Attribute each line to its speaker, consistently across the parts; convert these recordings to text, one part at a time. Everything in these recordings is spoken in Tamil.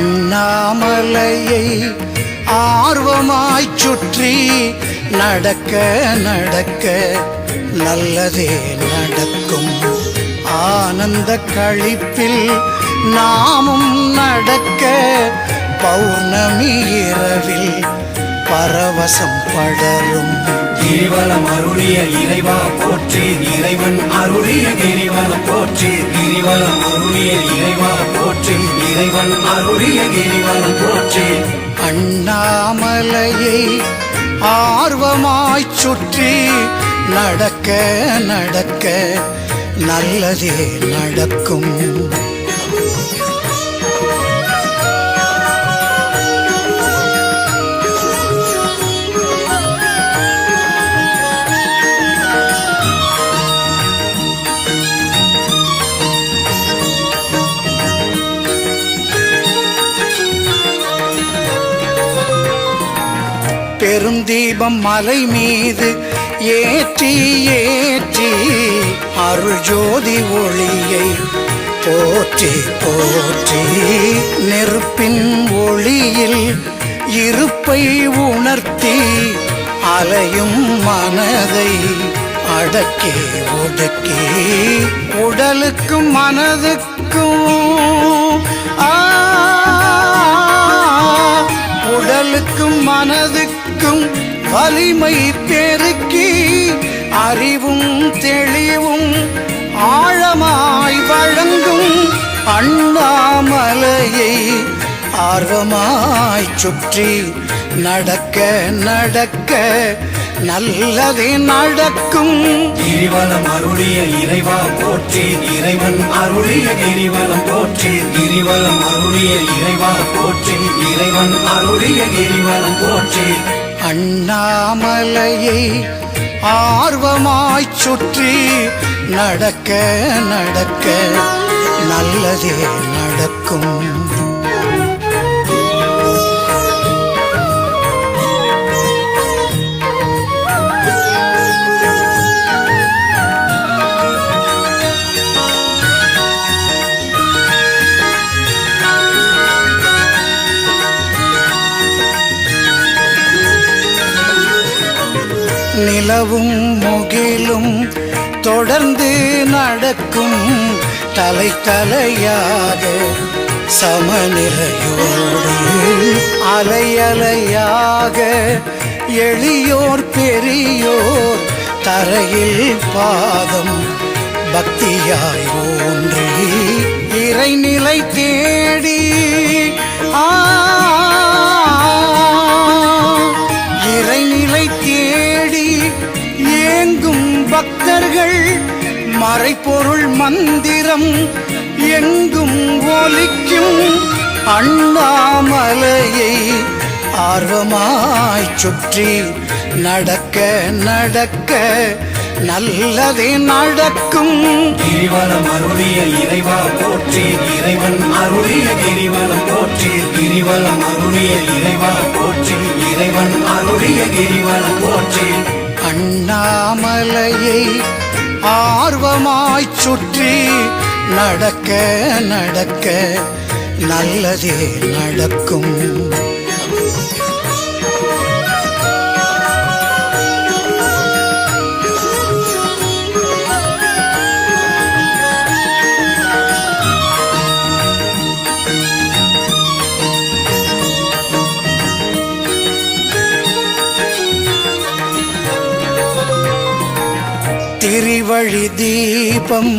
Speaker 1: அண்ணாமலையை ஆர்வமாய் சுற்றி நடக்க நடக்க நல்லதே நடக்கும். ஆனந்த கழிப்பில் நாமும் நடக்க பௌர்ணமி இரவில் பரவசம் படரும்.
Speaker 2: கிரிவலம் அருளிய இறைவா போற்றி இறைவன். அருளிய கிரிவலம் போற்றி கிரிவலம். அருளிய இறைவா போற்றி இறைவன். அருளிய கிரிவலம் போற்றி.
Speaker 1: அண்ணாமலையை ஆர்வமாய் சுற்றி நடக்க நடக்க நல்லதே நடக்கும். பெரும் தீபம் மலை மீது ஏற்றி ஏற்றி அருள் ஜோதி ஒளியை போற்றி போற்றி. நெருப்பின் ஒளியில் இருப்பை உணர்த்தி அலையும் மனதை அடக்கி ஒடுக்கி. உடலுக்கும் மனதுக்கும் ஆ உடலுக்கும் மனதுக்கும் வலிமை பெருக்கி அறிவும் தெளிவும் ஆழமாய் வழங்கும் அண்ணாமலையை ஆர்வமாய் சுற்றி நடக்க நடக்க நல்லதே நடக்கும்.
Speaker 2: கிரிவலம் அருளிய இறைவா போற்றி இறைவன் அருளிய கிரிவலம் போற்றி. கிரிவலம் அருளிய இறைவா போற்றி இறைவன் அருளிய கிரிவலம் போற்றி.
Speaker 1: அண்ணாமலையை ஆர்வமாய் சுற்றி நடக்க நடக்க நல்லதே நடக்கும். நிலவும் முகிலும் தொடர்ந்து நடக்கும் தலை தலையாக சமநிலையோடு அலையலையாக எளியோர் பெரியோர் தரையில் பாதம் பக்தியாய் ஒன்றி இறைநிலை தேடி மறைப்பொருள் மந்திரம் எங்கும் ஒலிக்கும் அண்ணாமலையை ஆர்வமாய் சுற்றி நடக்க நடக்க நல்லதே நடக்கும்.
Speaker 2: கிரிவலம் அருளிய இறைவா போற்றி இறைவன் அருளிய கிரிவலம் போற்றி கிரிவலம் அருளிய இறைவா போற்றி இறைவன் அருளிய கிரிவலம் போற்றி.
Speaker 1: அண்ணாமலையை ஆர்வமாய் சுற்றி நடக்க நடக்க நல்லதே நடக்கும். திரிவழி தீபம்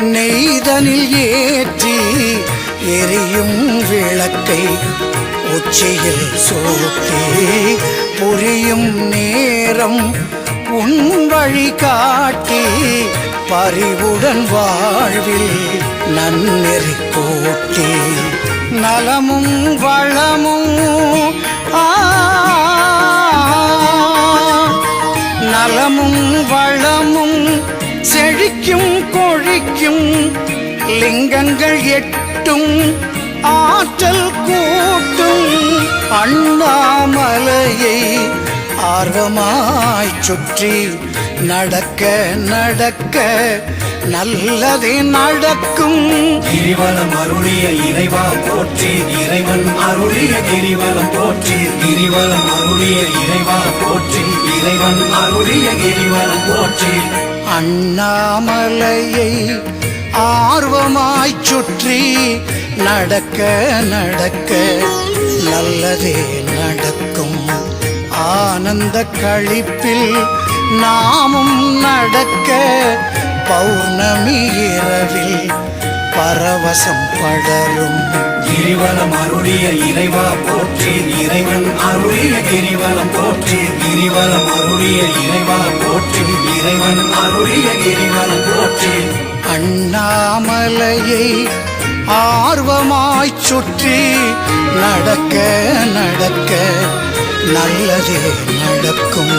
Speaker 1: நெய்தனில் ஏற்றி எரியும் விளக்கை உச்சியில் சூட்டி. புரியும் நேரம் உன் வழி காட்டி பறிவுடன் வாழ்வில் நன்னெறி கூட்டி. நலமும் வளமும் ஆ நலமும் வளமும் செழிக்கும் கொழிக்கும் லிங்கங்கள் எட்டும் ஆற்றல் கூட்டும் அண்ணாமலையை ஆர்வமாய் சுற்றி நடக்க நடக்க நல்லதே நடக்கும்.
Speaker 2: கிரிவலம் அருளிய இறைவா போற்றி. இறைவன் அருளிய கிரிவலம் போற்றி. கிரிவலம் அருளிய இறைவா போற்றி. இறைவன் அருளிய கிரிவலம் போற்றி.
Speaker 1: அண்ணாமலையை ஆர்வமாய் சுற்றி நடக்க நடக்க நல்லதே நடக்கும். ஆனந்த கழிப்பில் நாமும் நடக்க பௌர்ணமி இரவில் பரவசம் படரும்.
Speaker 2: கிரிவலம் அருளிய இறைவா போற்றி இறைவன் அருளிய கிரிவலம் போற்றி கிரிவலம் அருளிய இறைவா போற்றி இறைவன் அருளிய கிரிவலம் போற்றி.
Speaker 1: அண்ணாமலையை ஆர்வமாய் சுற்றி நடக்க நடக்க நல்லதே நடக்கும்.